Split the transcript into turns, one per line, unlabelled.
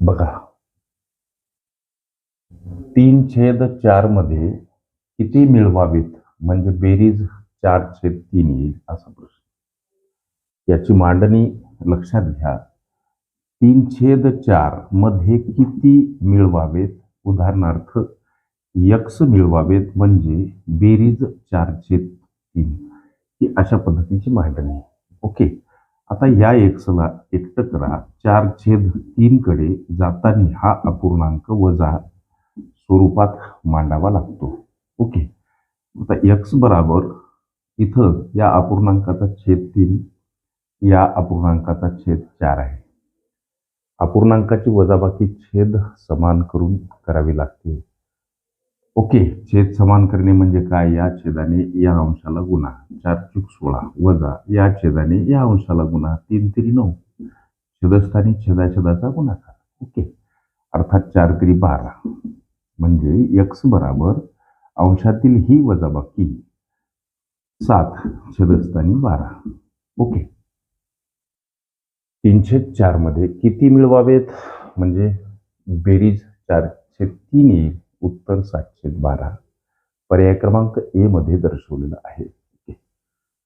बघा. तीन छेद चारमध्ये किती मिळवावेत? म्हणजे बेरीज चार छेद तीन येईल असा प्रश्न. याची मांडणी लक्षात घ्या. तीन छेद चारमध्ये किती मिळवावेत? उदाहरणार्थ यक्स मिळवावेत म्हणजे बेरीज चार छेद तीन. ही अशा पद्धतीची मांडणी. ओके. आता या एक्सला एकटं करा. चार छेद तीनकडे जाताना हा अपूर्णांक वजा स्वरूपात मांडावा लागतो. ओके. आता एक्स बराबर इथं या अपूर्णांकाचा छेद तीन या अपूर्णांकाचा छेद चार आहे. अपूर्णांकाची वजाबाकी छेद समान करून करावी लागते. ओके. छेद समान करणे म्हणजे काय? या छेदाने या अंशाला गुणा. चार चुक सोळा वजा या छेदाने या अंशाला गुणा तीन तरी नऊ. छेदस्थानी छदाछदाचा गुणाकार. ओके. अर्थात चार तरी बारा. म्हणजे यक्स बराबर अंशातील ही वजाबाकी सात छेदस्थानी बारा. ओके. तीनशे चारमध्ये किती मिळवावेत? म्हणजे बेरीज चारशे तीन येईल उत्तर सातशे बारा. पर्याय क्रमांक ए मध्ये दर्शवलेला आहे.